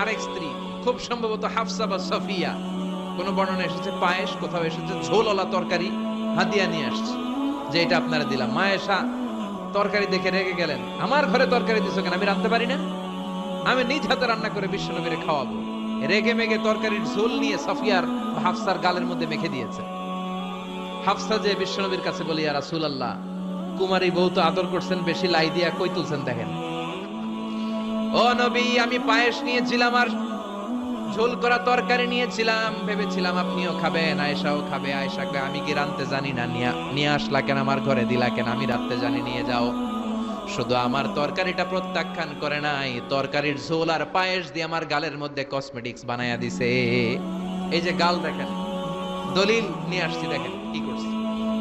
আরেক স্ত্রী, খুব সম্ভবত হাফসা বা সফিয়া। কোন বর্ণনা এসেছে, পায়েস, কোথাও এসেছে, ঝোলওয়ালা তরকারি হাতিয়া নিয়ে আসছে, যে এটা আপনারা দিলাম। মায়েশা তরকারি দেখে রেগে গেলেন, আমার ঘরে তরকারি দিছো কেন? আমি রাঁধতে পারি না? আমি নিজ হাতে রান্না করে বিশ্বনবীরে খাওয়াবো। রেগে মেগে তরকারির ঝোল নিয়ে সফিয়ার হাফসার গালের মধ্যে মেখে দিয়েছে। হাফসা যে বিশ্বনবীর কাছে বলি আর রাসূল আল্লাহ কুমারী বউ তো আদর করছেন, বেশি লাই দিয়া কই তুলছেন দেখেন? ও নবী, আমি পায়েস নিয়েছিলাম আর ঝোল করা তরকারি নিয়েছিলাম। ভেবেছিলাম আপনিও খাবেন, আয়েশাও খাবে। আয়েশা খাবে আমি কি রানতে জানি না? নিয়ে আসলা কেন? আমার ঘরে দিলা কেন? আমি রাখতে জানি, নিয়ে যাও। শুধু আমার তরকারিটা প্রত্যাখ্যান করে নাই। তরকারির ঝোল আর পায়েস দিয়ে আমার গালের মধ্যে কসমেটিক্স বানায়া দিছে। এই যে গাল দেখেন, দলিল নিয়ে আসছি, দেখেন কি করছে।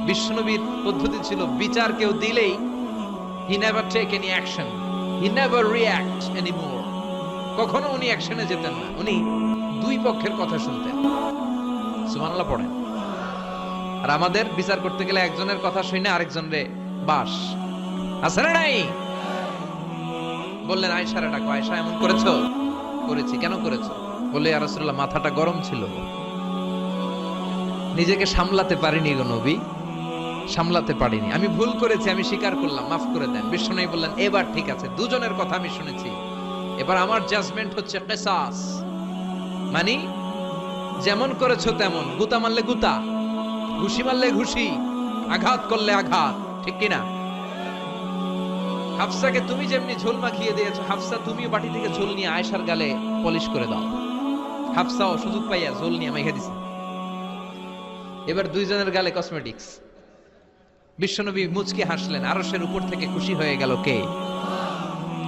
বিষ্ণুবীর পদ্ধতি ছিল, বিচার কেউ দিলেই he never take any action কখনো উনি অ্যাকশনে যেতেন না। উনি দুই পক্ষের কথা শুনতেন। সুবহানাল্লাহ, পড়েন। আর আমাদের বিচার করতে গেলে একজনের কথা শুনে আরেকজনরে বাস। আছে না নাই? বললেন আয়সারা ডাকো আয়সা এমন করেছ? করেছি। কেন করেছ? বলে আর মাথাটা গরম ছিল। নিজেকে সামলাতে পারিনি গো নবী। সামলাতে পারিনি। আমি ভুল করেছি, আমি স্বীকার করলাম, মাফ করে দেন। বিষ্ণু বললেন, এবার ঠিক আছে। দুজনের কথা আমি শুনেছি। এবার আমার জাজমেন্ট হচ্ছে কেসাস মানে যেমন করেছ তেমন। গুতা মারলে গুতা, ঘুষি মারলে ঘুষি, আঘাত করলে আঘাত, ঠিক কিনা? হাফসাকে তুমি যেমনি ঝোল মাখিয়ে দিয়েছ, হাফসা তুমিও বাটি থেকে ঝোল নিয়ে আয়সার গালে পলিশ করে দাও। হাফসাও সুযোগ পাইয়া ঝোল নিয়ে মাইখা দিছে। এবার দুইজনের গালে কসমেটিক্স বিশ্বনবী মুচকি হাসলেন আরসের উপর থেকে খুশি হয়ে গেল কে?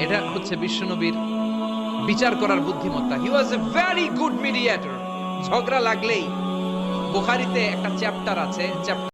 এটা হচ্ছে বিশ্বনবীর বিচার করার বুদ্ধিমত্তা। He was a very good mediator ঝগড়া লাগলেই বুখারিতে একটা চ্যাপ্টার আছে চ্যাপ্টার